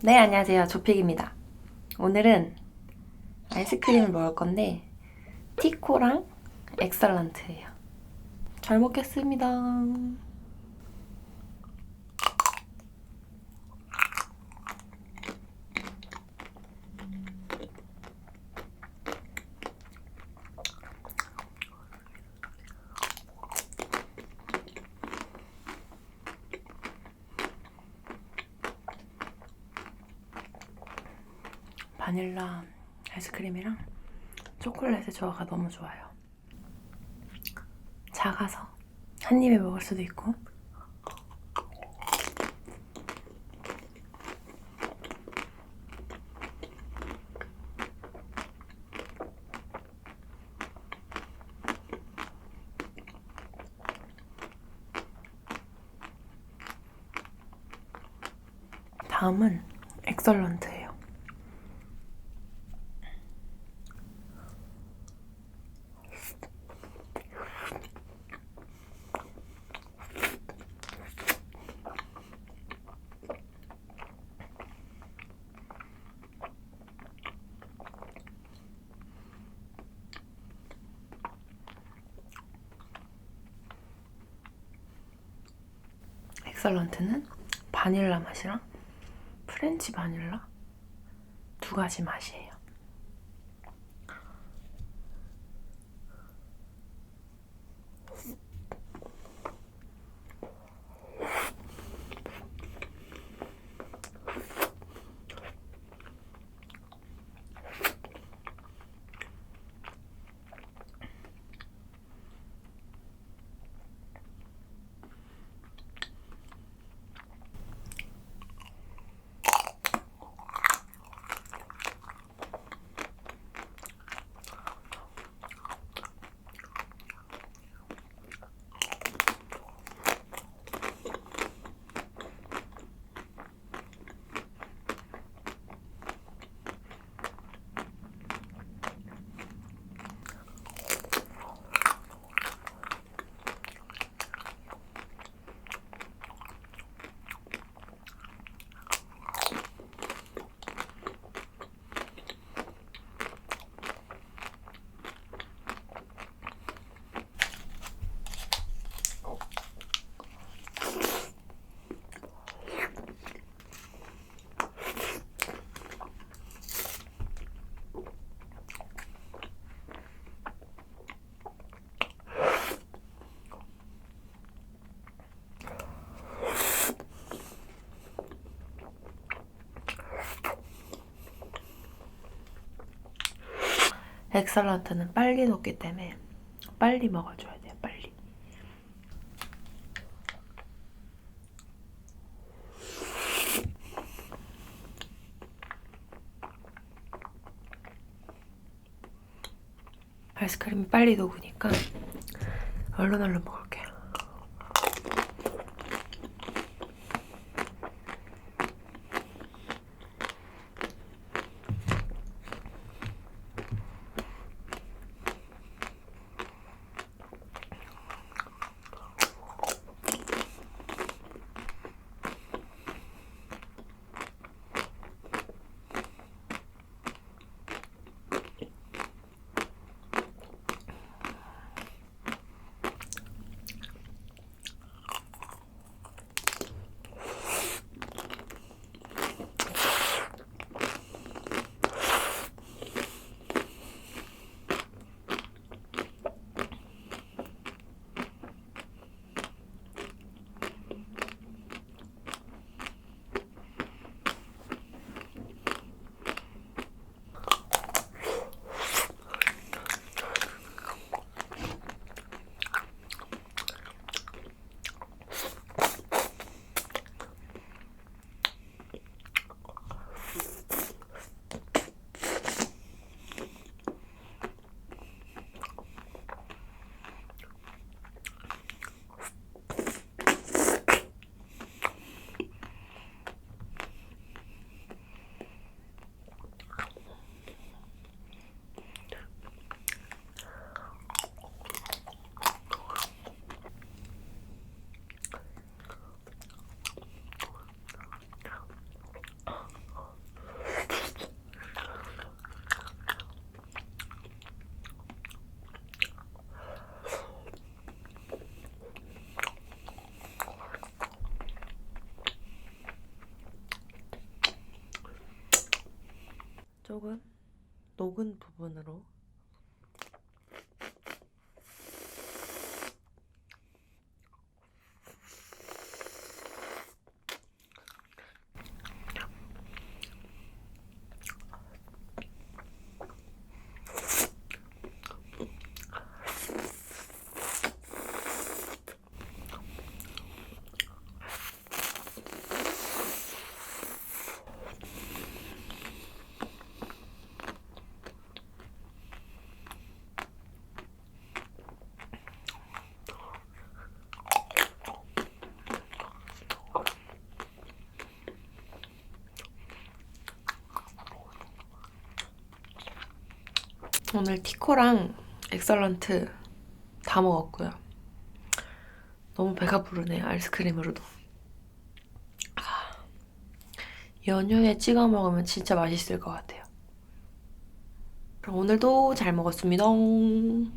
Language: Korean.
네, 안녕하세요. 조픽입니다. 오늘은 아이스크림을 먹을 건데 티코랑 엑설런트예요. 잘 먹겠습니다. 바닐라 아이스크림이랑 초콜릿의 조화가 너무 좋아요. 작아서 한 입에 먹을 수도 있고 다음은 엑설런트예요. 엑설런트는 바닐라 맛이랑 프렌치 바닐라 두 가지 맛이에요. 엑설런트는 빨리 녹기 때문에 빨리 먹어줘야 돼요. 빨리. 아이스크림이 빨리 녹으니까 얼른 얼른 먹을 조금 녹은 부분으로 오늘 티코랑 엑설런트 다 먹었고요. 너무 배가 부르네요. 아이스크림으로도. 아, 연유에 찍어 먹으면 진짜 맛있을 것 같아요. 그럼 오늘도 잘 먹었습니다. 뿅!